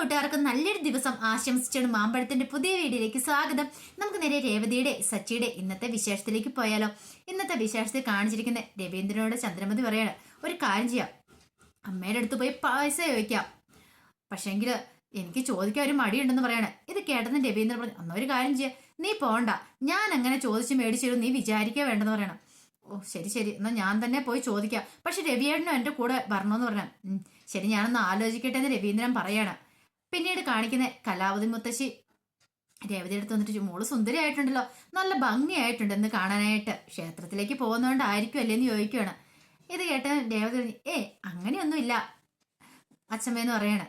കൂട്ടുകാർക്കും നല്ലൊരു ദിവസം ആശംസിച്ചാണ് മാമ്പഴത്തിന്റെ പുതിയ വീഡിയോയിലേക്ക് സ്വാഗതം. നമുക്ക് നേരെ രേവതിയുടെ സച്ചിയുടെ ഇന്നത്തെ വിശേഷത്തിലേക്ക് പോയാലോ. ഇന്നത്തെ വിശേഷത്തിൽ കാണിച്ചിരിക്കുന്ന രവീന്ദ്രനോട് ചന്ദ്രമതി പറയാണ്. ഒരു കാര്യം ചെയ്യാം. അമ്മയുടെ അടുത്ത് പോയി പൈസ ചോദിക്കാം. പക്ഷേങ്കിൽ എനിക്ക് ചോദിക്കാൻ ഒരു മടിയുണ്ടെന്ന് പറയാണ്. ഇത് കേട്ടെന്ന് രവീന്ദ്രൻ പറഞ്ഞു അന്ന ഒരു കാര്യം ചെയ്യാം. നീ പോണ്ട. ഞാൻ അങ്ങനെ ചോദിച്ച് മേടിച്ചു നീ വിചാരിക്കുക വേണ്ടെന്ന് പറയണം. ഓ ശരി ശരി. എന്നാ ഞാൻ തന്നെ പോയി ചോദിക്കാം. പക്ഷെ രവിയേട്ടനും എന്റെ കൂടെ വരണമെന്ന് പറഞ്ഞു ശരി ഞാനൊന്ന് ആലോചിക്കട്ടെ എന്ന് രവീന്ദ്രൻ പറയാണ്. പിന്നീട് കാണിക്കുന്ന കലാവതി മുത്തശ്ശി. രേവതി അടുത്ത് വന്നിട്ട് മോൾ സുന്ദരിയായിട്ടുണ്ടല്ലോ. നല്ല ഭംഗിയായിട്ടുണ്ട് എന്ന് കാണാനായിട്ട്. ക്ഷേത്രത്തിലേക്ക് പോകുന്നതുകൊണ്ടായിരിക്കും അല്ലേന്ന് ചോദിക്കുകയാണ് ഇത് കേട്ട രേവതി ഏ അങ്ങനെയൊന്നുമില്ല. അച്ഛമ്മയെന്ന് പറയാണ്.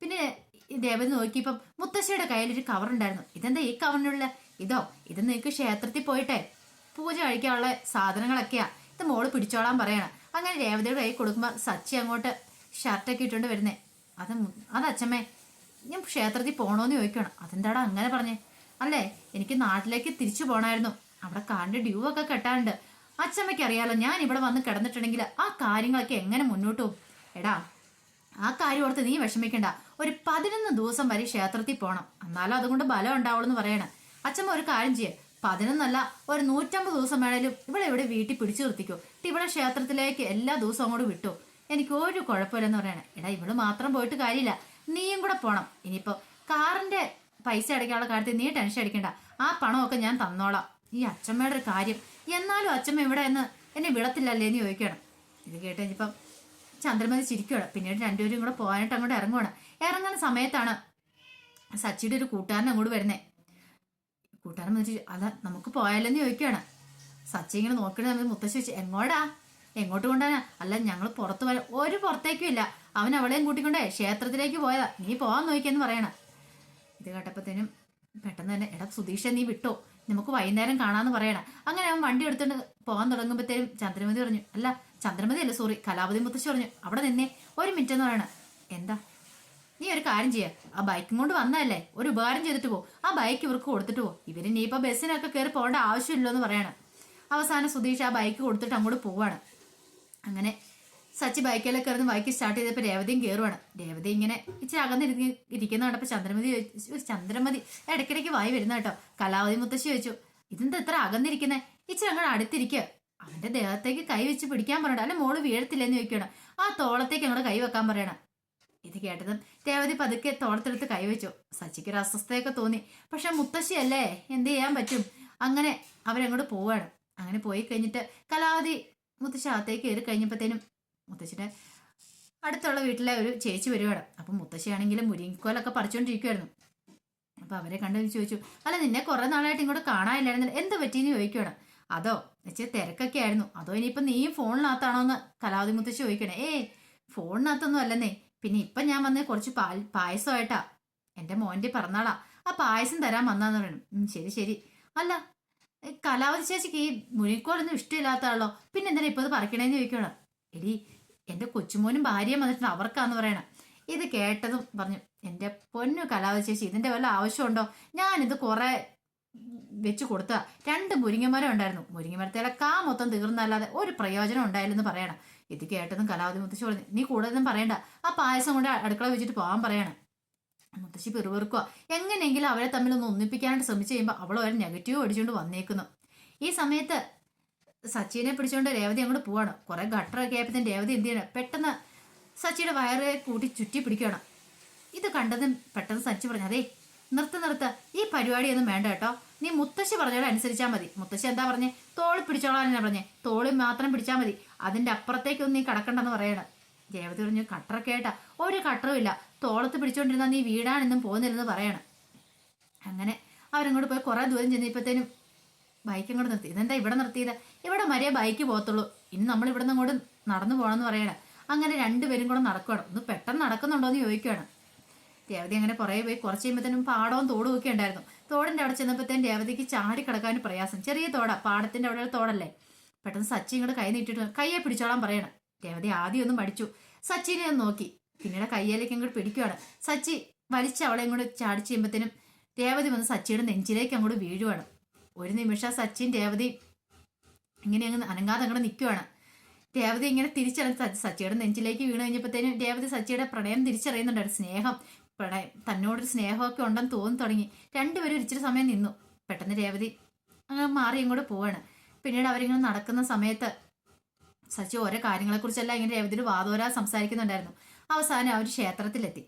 പിന്നെ ഈ രേവതി നോക്കിയപ്പം മുത്തശ്ശിയുടെ കയ്യിലൊരു കവർ ഉണ്ടായിരുന്നു ഇതെന്താ ഈ കവറിനുള്ള ഇതോ ഇത് നിങ്ങൾക്ക് ക്ഷേത്രത്തിൽ പോയിട്ടെ. പൂജ കഴിക്കാനുള്ള സാധനങ്ങളൊക്കെയാ. ഇത് മോൾ പിടിച്ചോളാൻ പറയണം. അങ്ങനെ രേവതിയുടെ കൈ കൊടുക്കുമ്പോൾ സച്ചി അങ്ങോട്ട് ഷർട്ടൊക്കെ ഇട്ടുകൊണ്ട് വരുന്നേ. അത് അതച്ഛമ്മേ ഞാൻ ക്ഷേത്രത്തിൽ പോണോന്ന് ചോദിക്കണം അതെന്താടാ അങ്ങനെ പറഞ്ഞേ? അല്ലേ എനിക്ക് നാട്ടിലേക്ക് തിരിച്ചു പോകണമായിരുന്നു അവിടെ കാണ്ട് ഡ്യൂ ഒക്കെ കെട്ടാനുണ്ട്. അച്ഛമ്മയ്ക്ക് അറിയാലോ ഞാൻ ഇവിടെ വന്ന് കിടന്നിട്ടുണ്ടെങ്കിൽ ആ കാര്യങ്ങളൊക്കെ എങ്ങനെ മുന്നോട്ട് പോകും? എടാ ആ കാര്യം ഓർത്ത് നീ വിഷമിക്കണ്ട. ഒരു പതിനൊന്ന് ദിവസം വരെ ക്ഷേത്രത്തിൽ പോകണം എന്നാലും അതുകൊണ്ട് ബലം ഉണ്ടാവുള്ളൂ എന്ന് പറയണേ. അച്ഛമ്മ ഒരു കാര്യം ചെയ്യേ. പതിനൊന്നല്ല ഒരു നൂറ്റമ്പത് ദിവസം വേണേലും ഇവിടെ ഇവിടെ വീട്ടിൽ പിടിച്ചു നിർത്തിക്കോ. ഇവിടെ ക്ഷേത്രത്തിലേക്ക് എല്ലാ ദിവസവും അങ്ങോട്ട് വിട്ടു. എനിക്ക് ഒരു കുഴപ്പമില്ലെന്ന് പറയണേ. എടാ ഇവൾ മാത്രം പോയിട്ട് കാര്യമില്ല. നീയും കൂടെ പോണം. ഇനിയിപ്പോ കാറിന്റെ പൈസ അടയ്ക്കാനുള്ള കാര്യത്തിൽ നീ ടെൻഷൻ അടിക്കണ്ട. ആ പണമൊക്കെ ഞാൻ തന്നോളാം. ഈ അച്ഛമ്മയുടെ ഒരു കാര്യം. എന്നാലും അച്ഛമ്മ ഇവിടെ എന്ന് എന്നെ വിടത്തില്ലല്ലേ എന്ന് ചോദിക്കണം ഇത് കേട്ട് കഴിഞ്ഞപ്പം ചന്ദ്രമതി ചിരിക്കുകയാണ്. പിന്നീട് രണ്ടുപേരും കൂടെ പോകാനായിട്ട് അങ്ങോട്ട് ഇറങ്ങുവാണ്. ഇറങ്ങുന്ന സമയത്താണ് സച്ചിയുടെ ഒരു കൂട്ടുകാരൻ അങ്ങോട്ട് വരുന്നേ. കൂട്ടുകാരൻ വന്നിട്ട് അല്ല നമുക്ക് പോയാലെന്ന് ചോദിക്കുകയാണ്. സച്ചി ഇങ്ങനെ നോക്കണ മുത്തശ്ശി വെച്ച് എങ്ങോടാ? എങ്ങോട്ട് കൊണ്ടാനാ അല്ല ഞങ്ങൾ പുറത്തു വരാൻ ഒരു പുറത്തേക്കും ഇല്ല. അവൻ അവളെയും കൂട്ടിക്കൊണ്ടേ ക്ഷേത്രത്തിലേക്ക് പോയതാ. നീ പോവാൻ നോക്കിയെന്ന് പറയണം. ഇത് കേട്ടപ്പോഴത്തേനും പെട്ടെന്ന് തന്നെ എടാ സുധീഷ നീ വിട്ടോ? നമുക്ക് വൈകുന്നേരം കാണാന്ന് പറയണം. അങ്ങനെ അവൻ വണ്ടി എടുത്തുകൊണ്ട് പോകാൻ തുടങ്ങുമ്പോഴത്തേനും ചന്ദ്രമതി പറഞ്ഞു അല്ല ചന്ദ്രമതി അല്ല സോറി കലാപതി മുത്തശ്ശി പറഞ്ഞു അവിടെ നിന്നേ ഒരു മിനിറ്റ് എന്ന് പറയണം. എന്താ? നീ ഒരു കാര്യം ചെയ്യ. ആ ബൈക്കും കൊണ്ട് വന്നതല്ലേ? ഒരു ഉപകാരം ചെയ്തിട്ട് പോ. ആ ബൈക്ക് ഇവർക്ക് കൊടുത്തിട്ട് പോ. ഇവർ നീ ഇപ്പൊ ബസ്സിനൊക്കെ കയറി പോകേണ്ട ആവശ്യമില്ലോ എന്ന് പറയണം. അവസാനം സുധീഷ് ആ ബൈക്ക് കൊടുത്തിട്ട് അങ്ങോട്ട് പോവാണ്. അങ്ങനെ സച്ചി ബൈക്കിലൊക്കെ ഇറങ്ങി ബൈക്ക് സ്റ്റാർട്ട് ചെയ്തപ്പോൾ രേവതിയും കയറുവാണ് രേവതി ഇങ്ങനെ ഇച്ചിരി അകന്നിരുന്ന് ഇരിക്കുന്ന കണ്ടപ്പോൾ ചന്ദ്രമതി ചോദിച്ചു, ചന്ദ്രമതി ഇടയ്ക്കിടയ്ക്ക് വായി വരുന്ന കേട്ടോ. കലാവതി മുത്തശ്ശി ചോദിച്ചു ഇതെന്താ ഇത്ര അകന്നിരിക്കുന്നത് ഇച്ചിരി അങ്ങോട്ട് അടുത്തിരിക്കുക അവന്റെ ദേഹത്തേക്ക് കൈ വെച്ച് പിടിക്കാൻ പറയണം അല്ലെ മോൾ വീഴത്തില്ലെന്ന് ചോദിക്കണം ആ തോളത്തേക്ക് അങ്ങോട്ട് കൈ വെക്കാൻ പറയണം. ഇത് കേട്ടതും രേവതി പതുക്കെ തോളത്തെടുത്ത് കൈവച്ചു സച്ചിക്ക് ഒരു അസ്വസ്ഥയൊക്കെ തോന്നി. പക്ഷെ മുത്തശ്ശിയല്ലേ? എന്ത് ചെയ്യാൻ പറ്റും? അങ്ങനെ അവരങ്ങോട്ട് പോവാണ്. അങ്ങനെ പോയി കഴിഞ്ഞിട്ട് കലാവതി മുത്തശ്ശി അകത്തേക്ക് കയറി കഴിഞ്ഞപ്പോഴത്തേനും മുത്തശ്ശിയുടെ അടുത്തുള്ള വീട്ടിലെ ഒരു ചേച്ചി വരുവാണ്. അപ്പം മുത്തശ്ശിയാണെങ്കിലും മുരിങ്ങിക്കോലൊക്കെ പറിച്ചുകൊണ്ടിരിക്കുവായിരുന്നു. അപ്പം അവരെ കണ്ടു ചോദിച്ചു അല്ല നിന്നെ കുറേ നാളായിട്ട് ഇങ്ങോട്ട് കാണാനില്ലായിരുന്നില്ല. എന്ത് പറ്റിയെന്ന് ചോദിക്കുവാണ്. അതോ വെച്ചാൽ തിരക്കൊക്കെ ആയിരുന്നു. അതോ ഇനിയിപ്പം നീയും ഫോണിനകത്താണോ എന്ന് കലാവതി മുത്തശ്ശി ചോദിക്കണേ. ഏ ഫോണിനകത്തൊന്നും അല്ലെന്നേ. പിന്നെ ഇപ്പം ഞാൻ വന്നേ കുറച്ച് പാൽ പായസമായിട്ടാ. എന്റെ മോന്റെ പിറന്നാളാ. ആ പായസം തരാൻ വന്നാന്ന് പറയണം ശരി ശരി. അല്ല കലാവതി ചേച്ചിക്ക് ഈ മുരിക്കോളൊന്നും ഇഷ്ടമില്ലാത്ത ആളോ പിന്നെ എന്തിനാ ഇപ്പൊ ഇത് പറിക്കണേന്ന് ചോദിക്കണം എടി എന്റെ കൊച്ചുമോനും ഭാര്യയും വന്നിട്ടുണ്ട് അവർക്കാന്ന് പറയണം. ഇത് കേട്ടതും പറഞ്ഞു എന്റെ പൊന്നു കലാവതി ചേച്ചി ഇതിന്റെ വല്ല ആവശ്യമുണ്ടോ? ഞാനിത് കുറേ വെച്ച് കൊടുത്ത രണ്ട് മുരിങ്ങമരം ഉണ്ടായിരുന്നു. മുരിങ്ങമരത്തിലെ കാ മൊത്തം തീർന്നല്ലാതെ ഒരു പ്രയോജനം ഉണ്ടായില്ലെന്ന് പറയണം. ഇത് കേട്ടതും കലാവതി മുത്തശ്ശി പറഞ്ഞു നീ കൂടുതലും പറയണ്ട. ആ പായസം കൊണ്ട് അടുക്കള വെച്ചിട്ട് പോകാൻ പറയണം. മുത്തശ്ശി പിറുപിറുക്കുക. എങ്ങനെയെങ്കിലും അവരെ തമ്മിൽ ഒന്ന് ഒന്നിപ്പിക്കാനായിട്ട് ശ്രമിച്ചു കഴിയുമ്പോൾ അവൾ ഒരു നെഗറ്റീവ് അടിച്ചുകൊണ്ട് വന്നേക്കുന്നു. ഈ സമയത്ത് സച്ചിനെ പിടിച്ചുകൊണ്ട് രേവതി അങ്ങോട്ട് പോവാണ്. കുറെ ഗട്ടറൊക്കെ ആയപ്പോഴത്തേന് രേവതി എന്ത് ചെയ്യണം? പെട്ടെന്ന് സച്ചിയുടെ വയറെ കൂട്ടി ചുറ്റി പിടിക്കണം ഇത് കണ്ടതും പെട്ടെന്ന് സച്ചി പറഞ്ഞു അതേ നിർത്ത് നിർത്ത്. ഈ പരിപാടിയൊന്നും വേണ്ട കേട്ടോ. നീ മുത്തശ്ശി പറഞ്ഞോളെ അനുസരിച്ചാൽ മതി. മുത്തശ്ശി എന്താ പറഞ്ഞേ? തോളി പിടിച്ചോളാൻ പറഞ്ഞേ. തോളി മാത്രം പിടിച്ചാൽ മതി. അതിന്റെ അപ്പുറത്തേക്കൊന്നും നീ കടക്കണ്ടെന്ന് പറയണം. രേവതി പറഞ്ഞു കട്ടറൊക്കെ ആയിട്ടാ. ഒരു കട്ടറും ഇല്ല. തോളത്ത് പിടിച്ചോണ്ടിരുന്ന നീ വീടാണെന്നും പോകുന്നില്ലെന്ന് പറയണം. അങ്ങനെ അവരങ്ങോട്ട് പോയി കുറെ ദൂരം ചെന്നപ്പോഴത്തേനും ബൈക്ക് അങ്ങോട്ട് നിർത്തി. ഇതെന്താ ഇവിടെ നിർത്തിയത്? ഇവിടെ മര്യ ബൈക്ക് പോകത്തുള്ളൂ. ഇനി നമ്മൾ ഇവിടെ നിന്ന് അങ്ങോട്ട് നടന്നു പോകണമെന്ന് പറയണം. അങ്ങനെ രണ്ടുപേരും കൂടെ നടക്കണം ഒന്ന് പെട്ടെന്ന് നടക്കുന്നുണ്ടോ എന്ന് ചോദിക്കുകയാണ്. രേവതി അങ്ങനെ പുറകെ പോയി കുറച്ച് കഴിയുമ്പോഴത്തേനും പാടവും തോടും ഒക്കെ ഉണ്ടായിരുന്നു. തോടിന്റെ അവിടെ ചെന്നപ്പോഴത്തേനും രേവതിക്ക് ചാടി കിടക്കാൻ പ്രയാസം. ചെറിയ തോടാ. പാടത്തിന്റെ അവിടെ തോടല്ലേ. പെട്ടെന്ന് സച്ചി ഇങ്ങോട്ട് കൈ നീട്ടിട്ട് കയ്യെ പിടിച്ചോളാൻ പറയണം. രേവതി ആദ്യം ഒന്ന് മടിച്ചു. സച്ചിനെ ഒന്ന് നോക്കി. പിന്നീട് കയ്യിലേക്ക് അങ്ങോട്ട് പിടിക്കുവാണ്. സച്ചി വലിച്ച് അവളെ ഇങ്ങോട്ട് ചാടി ചെയ്യുമ്പോഴത്തേനും രേവതി വന്ന് സച്ചിയുടെ നെഞ്ചിലേക്ക് അങ്ങോട്ട് വീഴുവാണ്. ഒരു നിമിഷം സച്ചിൻ രേവതി ഇങ്ങനെ അങ്ങ് അനങ്ങാതെ അങ്ങോട്ട് നിൽക്കുവാണ് രേവതി ഇങ്ങനെ തിരിച്ചറിഞ്ഞ് സച്ചിയുടെ നെഞ്ചിലേക്ക് വീണ് കഴിഞ്ഞപ്പോഴത്തേനും രേവതി സച്ചിയുടെ പ്രണയം തിരിച്ചറിയുന്നുണ്ടായിരുന്നു. സ്നേഹം പ്രണയം തന്നോടൊരു സ്നേഹമൊക്കെ ഉണ്ടെന്ന് തോന്നി തുടങ്ങി. രണ്ടുപേരും ഒരിച്ചിരി സമയം നിന്നു. പെട്ടെന്ന് രേവതി അങ്ങ് മാറി ഇങ്ങോട്ട് പോവാണ്. പിന്നീട് അവരിങ്ങനെ നടക്കുന്ന സമയത്ത് സച്ചി ഓരോ കാര്യങ്ങളെക്കുറിച്ചെല്ലാം ഇങ്ങനെ രേവതിയുടെ വാതോരാ സംസാരിക്കുന്നുണ്ടായിരുന്നു. അവസാനം അവർ ക്ഷേത്രത്തിലെത്തി.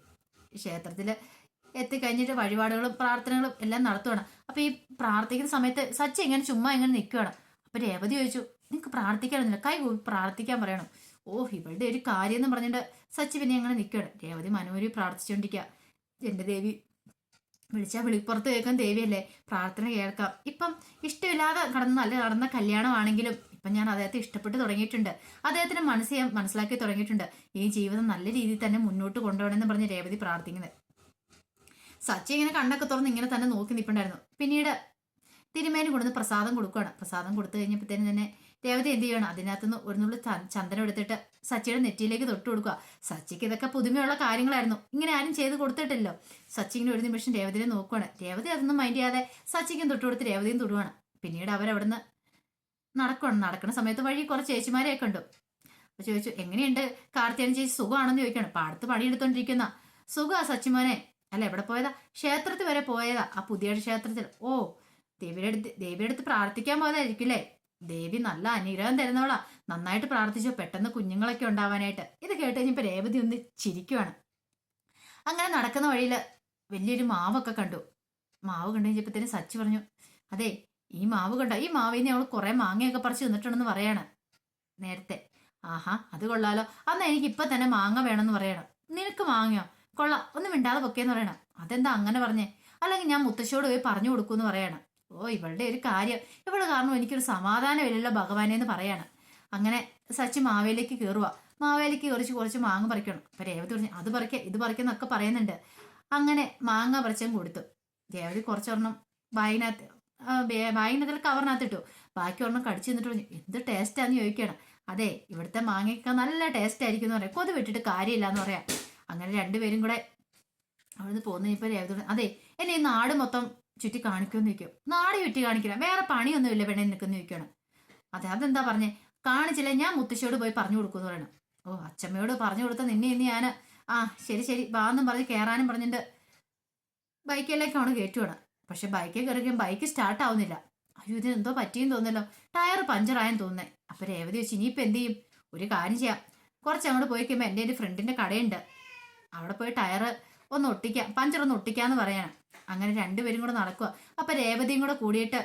ക്ഷേത്രത്തിൽ എത്തിക്കഴിഞ്ഞിട്ട് വഴിപാടുകളും പ്രാർത്ഥനകളും എല്ലാം നടത്തുവാണ്. അപ്പൊ ഈ പ്രാർത്ഥിക്കുന്ന സമയത്ത് സച്ച ഇങ്ങനെ ചുമ്മാ ഇങ്ങനെ നിൽക്കുകയാണ് അപ്പൊ രേവതി ചോദിച്ചു നിങ്ങൾക്ക് പ്രാർത്ഥിക്കാനൊന്നുമില്ല. കൈ പ്രാർത്ഥിക്കാൻ പറയണം. ഓ ഇവളുടെ ഒരു കാര്യം എന്ന് പറഞ്ഞിട്ട് സച്ചി പിന്നെ അങ്ങനെ നിൽക്കുകയാണ് രേവതി മനോരി പ്രാർത്ഥിച്ചുകൊണ്ടിരിക്കുക. എന്റെ ദേവി വിളിച്ചാൽ വിളിപ്പുറത്ത് കേൾക്കാൻ ദേവിയല്ലേ? പ്രാർത്ഥന കേൾക്കാം. ഇപ്പം ഇഷ്ടമില്ലാതെ കടന്ന നല്ല നടന്ന കല്യാണമാണെങ്കിലും ഇപ്പം ഞാൻ അദ്ദേഹത്തെ ഇഷ്ടപ്പെട്ട് തുടങ്ങിയിട്ടുണ്ട്. അദ്ദേഹത്തിന് മനസ്സ് മനസ്സിലാക്കി തുടങ്ങിയിട്ടുണ്ട്. ഈ ജീവിതം നല്ല രീതിയിൽ തന്നെ മുന്നോട്ട് കൊണ്ടുപോകണമെന്ന് പറഞ്ഞ് രേവതി പ്രാർത്ഥിക്കുന്നത്. സച്ചി ഇങ്ങനെ കണ്ണൊക്കെ തുറന്ന് ഇങ്ങനെ തന്നെ നോക്കി നിൽപ്പുണ്ടായിരുന്നു പിന്നീട് തിരുമേനി കൊടുത്ത് പ്രസാദം കൊടുക്കുകയാണ് പ്രസാദം കൊടുത്തു കഴിഞ്ഞപ്പോഴത്തേനും തന്നെ രേവതി എന്ത് ചെയ്യണം അതിനകത്തുനിന്ന് ഒരു നുള്ളു ചന്ദനം എടുത്തിട്ട് സച്ചിയുടെ നെറ്റിയിലേക്ക് തൊട്ട് കൊടുക്കുക സച്ചിക്ക് ഇതൊക്കെ പുതുമയുള്ള കാര്യങ്ങളായിരുന്നു. ഇങ്ങനെ ആരും ചെയ്ത് കൊടുത്തിട്ടില്ലല്ലോ. സച്ചി ഇങ്ങനെ ഒരു നിമിഷം രേവതിനെ നോക്കുകയാണ് രേവതി അതൊന്നും മൈൻഡ് ചെയ്യാതെ സച്ചിക്കും തൊട്ട് കൊടുത്ത് രേവതിയും തൊടുവാണ്. പിന്നീട് അവരവിടുന്ന് നടക്കണം നടക്കുന്ന സമയത്ത് വഴി കുറച്ച് ചേച്ചിമാരെയൊക്കെ ഉണ്ട്. അപ്പൊ ചോദിച്ചു എങ്ങനെയുണ്ട്? കാർത്തിയാനി ചേച്ചി സുഖമാണെന്ന് ചോദിക്കണം പാടത്ത് പണിയെടുത്തോണ്ടിരിക്കുന്ന. സുഖാ സച്ചിമോനെ. അല്ല എവിടെ പോയതാ? ക്ഷേത്രത്തിൽ വരെ പോയതാ ആ പുതിയ ക്ഷേത്രത്തിൽ. ഓ ദേവിയുടെ അടുത്ത് ദേവിയുടെ അടുത്ത് പ്രാർത്ഥിക്കാൻ പോയതായിരിക്കില്ലേ ദേവി നല്ല അനുഗ്രഹം തരുന്നവളാ. നന്നായിട്ട് പ്രാർത്ഥിച്ചു. പെട്ടെന്ന് കുഞ്ഞുങ്ങളൊക്കെ ഉണ്ടാവാനായിട്ട്. ഇത് കേട്ട് കഴിഞ്ഞപ്പോ രേവതി ഒന്ന് ചിരിക്കുവാണ്. അങ്ങനെ നടക്കുന്ന വഴിയിൽ വലിയൊരു മാവൊക്കെ കണ്ടു. മാവ് കണ്ടു കഴിഞ്ഞപ്പോഴത്തേന് സച്ചി പറഞ്ഞു അതെ ഈ മാവ് കണ്ട? ഈ മാവിൽ അവൾ കുറെ മാങ്ങയൊക്കെ പറിച്ച് തിന്നിട്ടുണ്ടെന്ന് പറയാണ്. നേരത്തെ. ആഹാ അത് കൊള്ളാലോ. അന്ന് എനിക്ക് ഇപ്പൊ തന്നെ മാങ്ങ വേണമെന്ന് പറയണം. നിനക്ക് മാങ്ങയോ? കൊള്ളാം. ഒന്ന് മിണ്ടാതെ പൊക്കേന്ന് പറയണം. അതെന്താ അങ്ങനെ പറഞ്ഞേ? അല്ലെങ്കിൽ ഞാൻ മുത്തശ്ശിയോട് പോയി പറഞ്ഞു കൊടുക്കുമെന്ന് പറയണം. ഓ ഇവളുടെ ഒരു കാര്യം. ഇവൾ കാരണം എനിക്കൊരു സമാധാനമില്ലല്ലോ ഭഗവാനെ എന്ന് പറയാണ്. അങ്ങനെ സച്ചി മാവേലിക്ക് കയറുക മാവേലിക്ക് കുറച്ച് കുറച്ച് മാങ്ങ പറിക്കണം. അപ്പൊ രേവതി പറഞ്ഞു അത് പറിക്ക ഇത് പറിക്കുന്നൊക്കെ പറയുന്നുണ്ട്. അങ്ങനെ മാങ്ങ പറിച്ചും കൊടുത്തു. രേവതി കുറച്ചൊരെണ്ണം ബായിനകത്തിൽ കവറിനകത്ത് ഇട്ടു ബാക്കി ഒരെണ്ണം കടിച്ചു നിന്നിട്ട് പറഞ്ഞു എന്ത് ടേസ്റ്റാന്ന് ചോദിക്കണം അതെ ഇവിടുത്തെ മാങ്ങയൊക്കെ നല്ല ടേസ്റ്റ് ആയിരിക്കും എന്ന് പറയാം. കൊതു വിട്ടിട്ട് കാര്യമില്ല എന്ന് പറയാം. അങ്ങനെ രണ്ടുപേരും കൂടെ അവിടുന്ന് പോകുന്ന ഇപ്പൊ രേവതി അതെ എന്നെ ഈ നാട് മൊത്തം ചുറ്റി കാണിക്കുമെന്ന് ചോദിക്കും. നാട് ചുറ്റി കാണിക്കില്ല വേറെ പണിയൊന്നുമില്ല പെണ്ണെ നിൽക്കുന്ന ചോദിക്കണം അതെ അതെന്താ പറഞ്ഞേ? കാണിച്ചില്ല ഞാൻ മുത്തശ്ശിയോട് പോയി പറഞ്ഞു കൊടുക്കുമെന്ന് പറയണം. ഓ അച്ഛമ്മയോട് പറഞ്ഞു കൊടുത്ത നിന്നെ ഇന്ന് ഞാൻ ആ ശരി ശരി വാന്നും പറഞ്ഞ് കയറാനും പറഞ്ഞിട്ട് ബൈക്കിലേക്കാണ് കയറ്റുവാണ്. പക്ഷെ ബൈക്കിൽ കയറിക്കും ബൈക്ക് സ്റ്റാർട്ട് ആവുന്നില്ല. അയ്യോ ഇതിന് എന്തോ പറ്റിയെന്ന് തോന്നല്ലോ ടയർ പഞ്ചറായെന്ന് തോന്നുന്നേ. അപ്പൊ രേവതി വെച്ച് ഇനിയിപ്പോ എന്ത് ചെയ്യും? ഒരു കാര്യം ചെയ്യാം. കുറച്ച് അങ്ങോട്ട് പോയി കഴിയുമ്പോൾ എന്റെ ഒരു ഫ്രണ്ടിന്റെ കടയുണ്ട്. അവിടെ പോയി ടയർ ഒന്ന് ഒട്ടിക്കാം പഞ്ചർ ഒന്ന് ഒട്ടിക്കാന്ന് പറയണം അങ്ങനെ രണ്ടുപേരും കൂടെ നടക്കുക അപ്പൊ രേവതിയും കൂടെ കൂടിയിട്ട്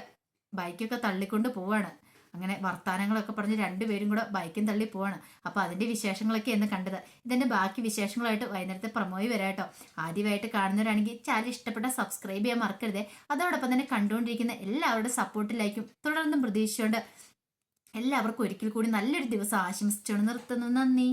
ബൈക്കൊക്കെ തള്ളിക്കൊണ്ട് പോവാണ്. അങ്ങനെ വർത്തമാനങ്ങളൊക്കെ പറഞ്ഞ് രണ്ടുപേരും കൂടെ ബൈക്കും തള്ളി പോവാണ്. അപ്പൊ അതിന്റെ വിശേഷങ്ങളൊക്കെ എന്ന് കണ്ടത്. ഇതിന്റെ ബാക്കി വിശേഷങ്ങളായിട്ട് വൈകുന്നേരത്തെ പ്രമോയി കേട്ടോ. ആദ്യമായിട്ട് കാണുന്നവരാണെങ്കിൽ ചാനൽ ഇഷ്ടപ്പെട്ട സബ്സ്ക്രൈബ് ചെയ്യാൻ മറക്കരുത്. അതോടൊപ്പം തന്നെ കണ്ടുകൊണ്ടിരിക്കുന്ന എല്ലാവരുടെ സപ്പോർട്ടിലായിരിക്കും തുടർന്നും പ്രതീക്ഷിച്ചുകൊണ്ട് എല്ലാവർക്കും ഒരിക്കൽ കൂടി നല്ലൊരു ദിവസം ആശംസിച്ചുകൊണ്ട് നിർത്തുന്നു. നന്ദി.